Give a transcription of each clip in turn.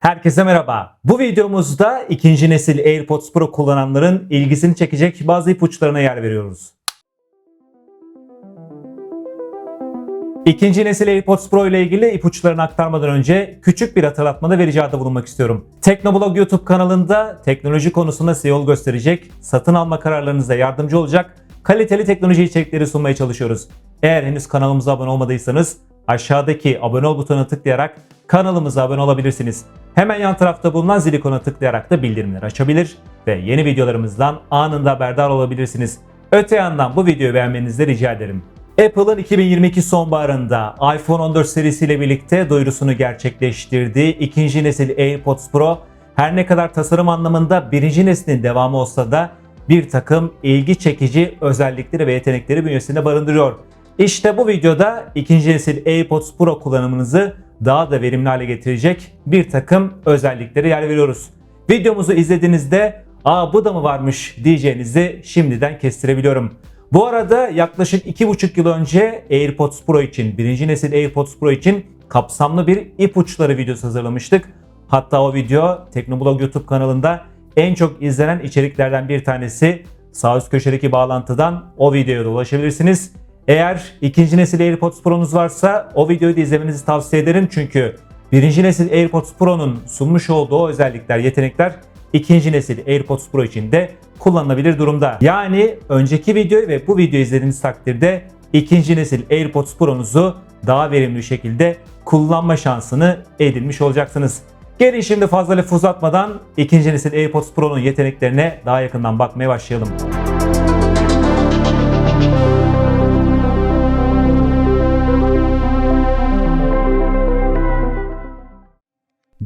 Herkese merhaba. Bu videomuzda ikinci nesil AirPods Pro kullananların ilgisini çekecek bazı ipuçlarına yer veriyoruz. İkinci nesil AirPods Pro ile ilgili ipuçlarını aktarmadan önce küçük bir hatırlatmada ve ricada bulunmak istiyorum. Teknoblog YouTube kanalında teknoloji konusunda size yol gösterecek, satın alma kararlarınızda yardımcı olacak kaliteli teknoloji içerikleri sunmaya çalışıyoruz. Eğer henüz kanalımıza abone olmadıysanız aşağıdaki abone ol butonuna tıklayarak kanalımıza abone olabilirsiniz. Hemen yan tarafta bulunan zil ikonuna tıklayarak da bildirimleri açabilir ve yeni videolarımızdan anında haberdar olabilirsiniz. Öte yandan bu videoyu beğenmenizi rica ederim. Apple'ın 2022 sonbaharında iPhone 14 serisiyle birlikte duyurusunu gerçekleştirdiği ikinci nesil AirPods Pro her ne kadar tasarım anlamında birinci neslin devamı olsa da bir takım ilgi çekici özellikleri ve yetenekleri bünyesinde barındırıyor. İşte bu videoda ikinci nesil AirPods Pro kullanımınızı daha da verimli hale getirecek bir takım özelliklere yer veriyoruz. Videomuzu izlediğinizde ''Aa bu da mı varmış?'' diyeceğinizi şimdiden kestirebiliyorum. Bu arada yaklaşık 2,5 yıl önce AirPods Pro için, birinci nesil AirPods Pro için kapsamlı bir ipuçları videosu hazırlamıştık. Hatta o video Teknoblog YouTube kanalında en çok izlenen içeriklerden bir tanesi. Sağ üst köşedeki bağlantıdan o videoya da ulaşabilirsiniz. Eğer ikinci nesil AirPods Pro'nuz varsa o videoyu da izlemenizi tavsiye ederim. Çünkü birinci nesil AirPods Pro'nun sunmuş olduğu özellikler, yetenekler ikinci nesil AirPods Pro için de kullanılabilir durumda. Yani önceki videoyu ve bu videoyu izlediğiniz takdirde ikinci nesil AirPods Pro'nuzu daha verimli bir şekilde kullanma şansını edinmiş olacaksınız. Gelin şimdi fazla laf uzatmadan ikinci nesil AirPods Pro'nun yeteneklerine daha yakından bakmaya başlayalım.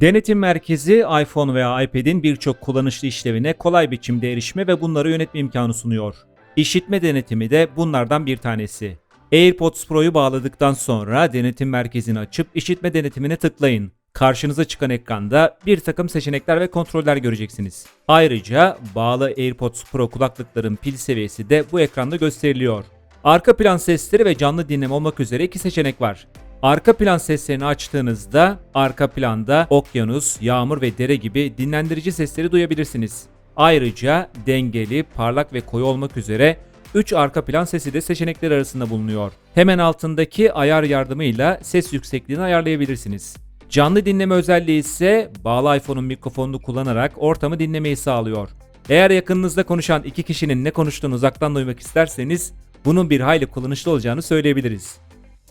Denetim merkezi iPhone veya iPad'in birçok kullanışlı işlevine kolay biçimde erişme ve bunları yönetme imkanı sunuyor. İşitme denetimi de bunlardan bir tanesi. AirPods Pro'yu bağladıktan sonra denetim merkezini açıp işitme denetimine tıklayın. Karşınıza çıkan ekranda bir takım seçenekler ve kontroller göreceksiniz. Ayrıca bağlı AirPods Pro kulaklıkların pil seviyesi de bu ekranda gösteriliyor. Arka plan sesleri ve canlı dinleme olmak üzere iki seçenek var. Arka plan seslerini açtığınızda arka planda okyanus, yağmur ve dere gibi dinlendirici sesleri duyabilirsiniz. Ayrıca dengeli, parlak ve koyu olmak üzere 3 arka plan sesi de seçenekler arasında bulunuyor. Hemen altındaki ayar yardımıyla ses yüksekliğini ayarlayabilirsiniz. Canlı dinleme özelliği ise bağlı iPhone'un mikrofonunu kullanarak ortamı dinlemeyi sağlıyor. Eğer yakınınızda konuşan iki kişinin ne konuştuğunu uzaktan duymak isterseniz bunun bir hayli kullanışlı olacağını söyleyebiliriz.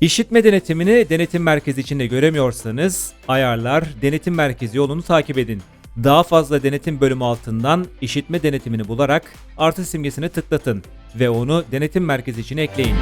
İşitme denetimini denetim merkezi içinde göremiyorsanız ayarlar denetim merkezi yolunu takip edin. Daha fazla denetim bölümü altından işitme denetimini bularak artı simgesine tıklatın ve onu denetim merkezi içine ekleyin.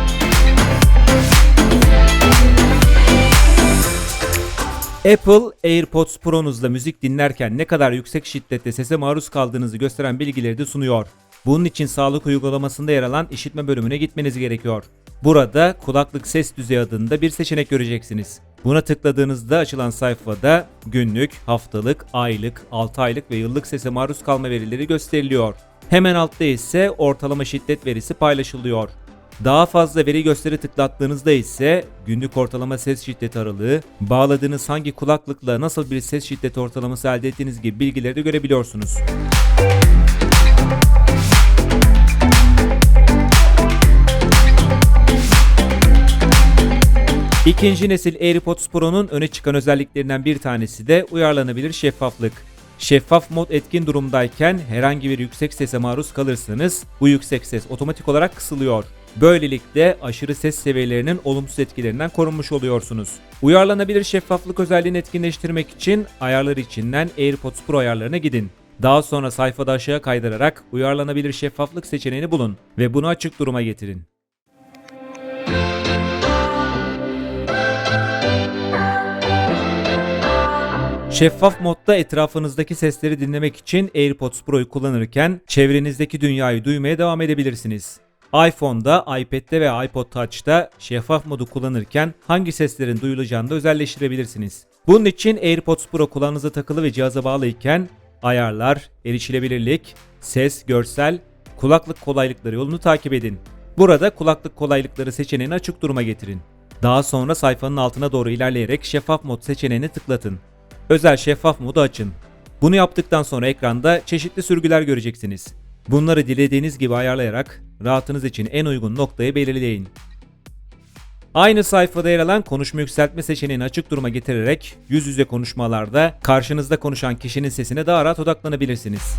Apple AirPods Pro'nuzla müzik dinlerken ne kadar yüksek şiddette sese maruz kaldığınızı gösteren bilgileri de sunuyor. Bunun için sağlık uygulamasında yer alan işitme bölümüne gitmeniz gerekiyor. Burada kulaklık ses düzeyi adında bir seçenek göreceksiniz. Buna tıkladığınızda açılan sayfada günlük, haftalık, aylık, 6 aylık ve yıllık sese maruz kalma verileri gösteriliyor. Hemen altta ise ortalama şiddet verisi paylaşılıyor. Daha fazla veri gösteri tıklattığınızda ise günlük ortalama ses şiddeti aralığı, bağladığınız hangi kulaklıkla nasıl bir ses şiddeti ortalaması elde ettiğiniz gibi bilgileri de görebiliyorsunuz. İkinci nesil AirPods Pro'nun öne çıkan özelliklerinden bir tanesi de uyarlanabilir şeffaflık. Şeffaf mod etkin durumdayken herhangi bir yüksek sese maruz kalırsanız bu yüksek ses otomatik olarak kısılıyor. Böylelikle aşırı ses seviyelerinin olumsuz etkilerinden korunmuş oluyorsunuz. Uyarlanabilir şeffaflık özelliğini etkinleştirmek için ayarlar içinden AirPods Pro ayarlarına gidin. Daha sonra sayfada aşağı kaydırarak uyarlanabilir şeffaflık seçeneğini bulun ve bunu açık duruma getirin. Şeffaf modda etrafınızdaki sesleri dinlemek için AirPods Pro'yu kullanırken çevrenizdeki dünyayı duymaya devam edebilirsiniz. iPhone'da, iPad'de ve iPod Touch'ta şeffaf modu kullanırken hangi seslerin duyulacağını da özelleştirebilirsiniz. Bunun için AirPods Pro kulağınıza takılı ve cihaza bağlıyken ayarlar, erişilebilirlik, ses, görsel, kulaklık kolaylıkları yolunu takip edin. Burada kulaklık kolaylıkları seçeneğini açık duruma getirin. Daha sonra sayfanın altına doğru ilerleyerek şeffaf mod seçeneğine tıklatın. Özel şeffaf modu açın. Bunu yaptıktan sonra ekranda çeşitli sürgüler göreceksiniz. Bunları dilediğiniz gibi ayarlayarak rahatınız için en uygun noktayı belirleyin. Aynı sayfada yer alan konuşma yükseltme seçeneğini açık duruma getirerek yüz yüze konuşmalarda karşınızda konuşan kişinin sesine daha rahat odaklanabilirsiniz.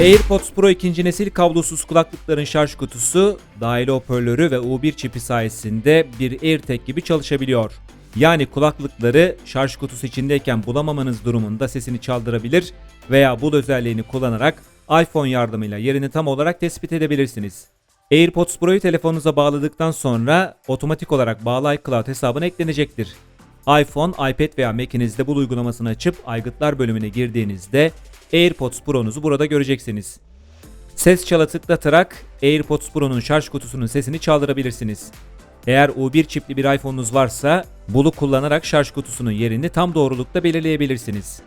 AirPods Pro 2. nesil kablosuz kulaklıkların şarj kutusu, dahili hoparlörü ve U1 çipi sayesinde bir AirTag gibi çalışabiliyor. Yani kulaklıkları şarj kutusu içindeyken bulamamanız durumunda sesini çaldırabilir veya bul özelliğini kullanarak iPhone yardımıyla yerini tam olarak tespit edebilirsiniz. AirPods Pro'yu telefonunuza bağladıktan sonra otomatik olarak bağlı iCloud hesabına eklenecektir. iPhone, iPad veya Mac'inizde bul uygulamasını açıp aygıtlar bölümüne girdiğinizde AirPods Pro'nuzu burada göreceksiniz. Ses çala tıklatarak AirPods Pro'nun şarj kutusunun sesini çaldırabilirsiniz. Eğer U1 çipli bir iPhone'unuz varsa Bulu kullanarak şarj kutusunun yerini tam doğrulukta belirleyebilirsiniz.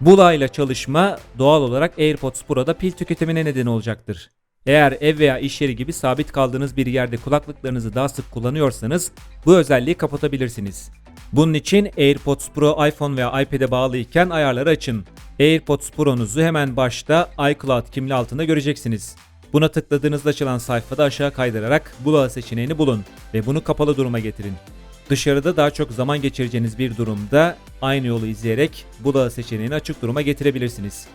Bula ile çalışma doğal olarak AirPods Pro'da pil tüketimine neden olacaktır. Eğer ev veya iş yeri gibi sabit kaldığınız bir yerde kulaklıklarınızı daha sık kullanıyorsanız bu özelliği kapatabilirsiniz. Bunun için AirPods Pro iPhone veya iPad'e bağlıyken ayarları açın. AirPods Pro'nuzu hemen başta iCloud kimli altında göreceksiniz. Buna tıkladığınızda açılan sayfada aşağı kaydırarak Bula seçeneğini bulun ve bunu kapalı duruma getirin. Dışarıda daha çok zaman geçireceğiniz bir durumda aynı yolu izleyerek Bula seçeneğini açık duruma getirebilirsiniz.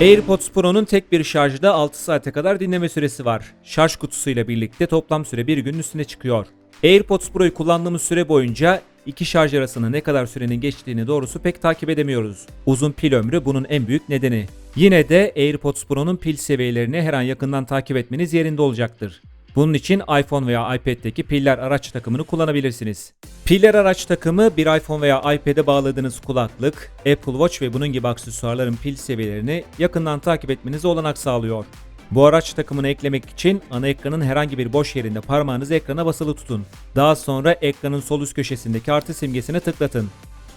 AirPods Pro'nun tek bir şarjda 6 saate kadar dinleme süresi var. Şarj kutusuyla birlikte toplam süre bir günün üstüne çıkıyor. AirPods Pro'yu kullandığımız süre boyunca iki şarj arasında ne kadar sürenin geçtiğini doğrusu pek takip edemiyoruz. Uzun pil ömrü bunun en büyük nedeni. Yine de AirPods Pro'nun pil seviyelerini her an yakından takip etmeniz yerinde olacaktır. Bunun için iPhone veya iPad'deki piller araç takımını kullanabilirsiniz. Piller araç takımı bir iPhone veya iPad'e bağladığınız kulaklık, Apple Watch ve bunun gibi aksesuarların pil seviyelerini yakından takip etmenize olanak sağlıyor. Bu araç takımını eklemek için ana ekranın herhangi bir boş yerinde parmağınızı ekrana basılı tutun. Daha sonra ekranın sol üst köşesindeki artı simgesine tıklatın.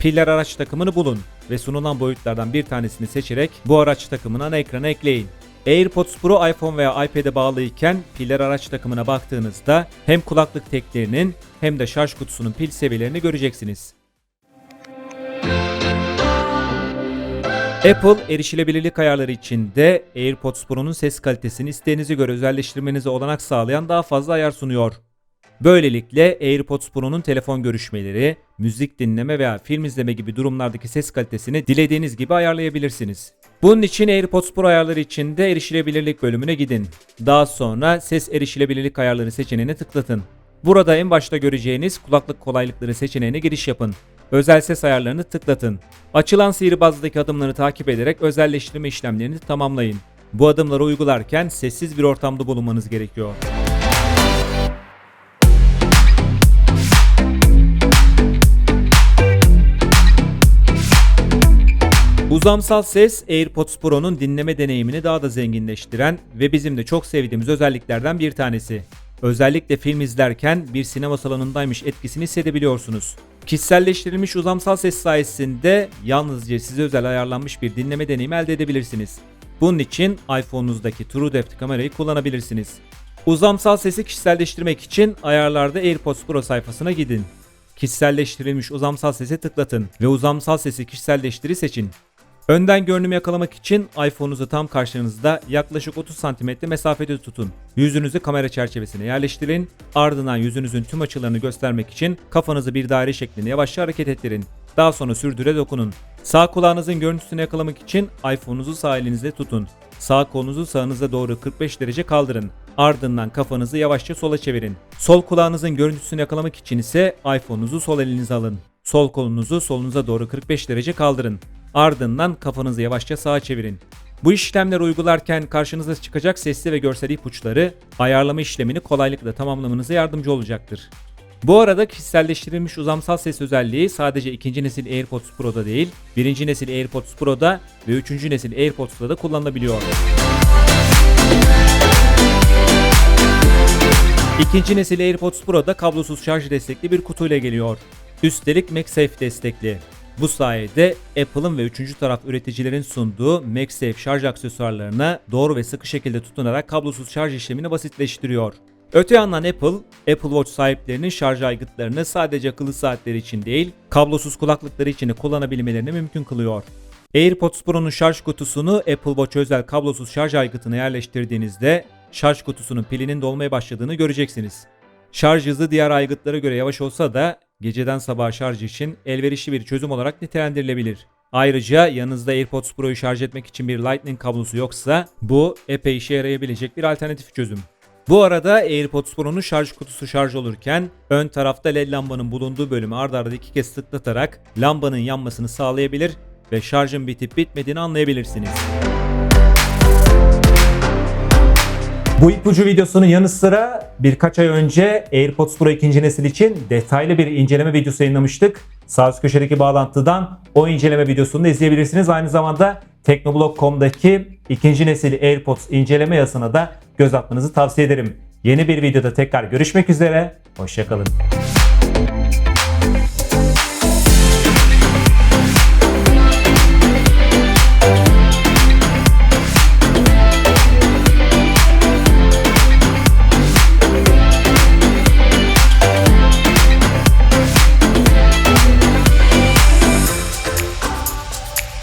Piller araç takımını bulun ve sunulan boyutlardan bir tanesini seçerek bu araç takımını ana ekrana ekleyin. AirPods Pro iPhone veya iPad'e bağlıyken piller araç takımına baktığınızda hem kulaklık teklerinin hem de şarj kutusunun pil seviyelerini göreceksiniz. Apple erişilebilirlik ayarları içinde AirPods Pro'nun ses kalitesini isteğinize göre özelleştirmenize olanak sağlayan daha fazla ayar sunuyor. Böylelikle AirPods Pro'nun telefon görüşmeleri, müzik dinleme veya film izleme gibi durumlardaki ses kalitesini dilediğiniz gibi ayarlayabilirsiniz. Bunun için AirPods Pro ayarları içinde erişilebilirlik bölümüne gidin. Daha sonra ses erişilebilirlik ayarları seçeneğine tıklatın. Burada en başta göreceğiniz kulaklık kolaylıkları seçeneğine giriş yapın. Özel ses ayarlarını tıklatın. Açılan sihirbazdaki adımları takip ederek özelleştirme işlemlerini tamamlayın. Bu adımları uygularken sessiz bir ortamda bulunmanız gerekiyor. Uzamsal ses AirPods Pro'nun dinleme deneyimini daha da zenginleştiren ve bizim de çok sevdiğimiz özelliklerden bir tanesi. Özellikle film izlerken bir sinema salonundaymış etkisini hissedebiliyorsunuz. Kişiselleştirilmiş uzamsal ses sayesinde yalnızca size özel ayarlanmış bir dinleme deneyimi elde edebilirsiniz. Bunun için iPhone'unuzdaki TrueDepth kamerayı kullanabilirsiniz. Uzamsal sesi kişiselleştirmek için ayarlarda AirPods Pro sayfasına gidin. Kişiselleştirilmiş uzamsal sese tıklatın ve uzamsal sesi kişiselleştiri seçin. Önden görünümü yakalamak için iPhone'unuzu tam karşınızda yaklaşık 30 cm mesafede tutun. Yüzünüzü kamera çerçevesine yerleştirin. Ardından yüzünüzün tüm açılarını göstermek için kafanızı bir daire şeklinde yavaşça hareket ettirin. Daha sonra sürdüre dokunun. Sağ kulağınızın görüntüsünü yakalamak için iPhone'unuzu sağ elinizde tutun. Sağ kolunuzu sağınıza doğru 45 derece kaldırın. Ardından kafanızı yavaşça sola çevirin. Sol kulağınızın görüntüsünü yakalamak için ise iPhone'unuzu sol elinize alın. Sol kolunuzu solunuza doğru 45 derece kaldırın. Ardından kafanızı yavaşça sağa çevirin. Bu işlemleri uygularken karşınıza çıkacak sesli ve görsel ipuçları ayarlama işlemini kolaylıkla tamamlamanıza yardımcı olacaktır. Bu arada kişiselleştirilmiş uzamsal ses özelliği sadece ikinci nesil AirPods Pro'da değil, birinci nesil AirPods Pro'da ve üçüncü nesil AirPods'ta da kullanılabiliyor. İkinci nesil AirPods Pro'da kablosuz şarj destekli bir kutuyla geliyor. Üstelik MagSafe destekli. Bu sayede Apple'ın ve üçüncü taraf üreticilerin sunduğu MagSafe şarj aksesuarlarına doğru ve sıkı şekilde tutunarak kablosuz şarj işlemini basitleştiriyor. Öte yandan Apple, Apple Watch sahiplerinin şarj aygıtlarını sadece akıllı saatleri için değil, kablosuz kulaklıkları için de kullanabilmelerini mümkün kılıyor. AirPods Pro'nun şarj kutusunu Apple Watch özel kablosuz şarj aygıtına yerleştirdiğinizde şarj kutusunun pilinin dolmaya başladığını göreceksiniz. Şarj hızı diğer aygıtlara göre yavaş olsa da geceden sabaha şarj için elverişli bir çözüm olarak nitelendirilebilir. Ayrıca yanınızda AirPods Pro'yu şarj etmek için bir Lightning kablosu yoksa bu epey işe yarayabilecek bir alternatif çözüm. Bu arada AirPods Pro'nun şarj kutusu şarj olurken ön tarafta led lambanın bulunduğu bölümü arda arda iki kez tıklatarak lambanın yanmasını sağlayabilir ve şarjın bitip bitmediğini anlayabilirsiniz. Bu ipucu videosunun yanı sıra birkaç ay önce AirPods Pro 2. nesil için detaylı bir inceleme videosu yayınlamıştık. Sağ üst köşedeki bağlantıdan o inceleme videosunu da izleyebilirsiniz. Aynı zamanda Teknoblog.com'daki ikinci nesil AirPods inceleme yazısına da göz atmanızı tavsiye ederim. Yeni bir videoda tekrar görüşmek üzere. Hoşçakalın.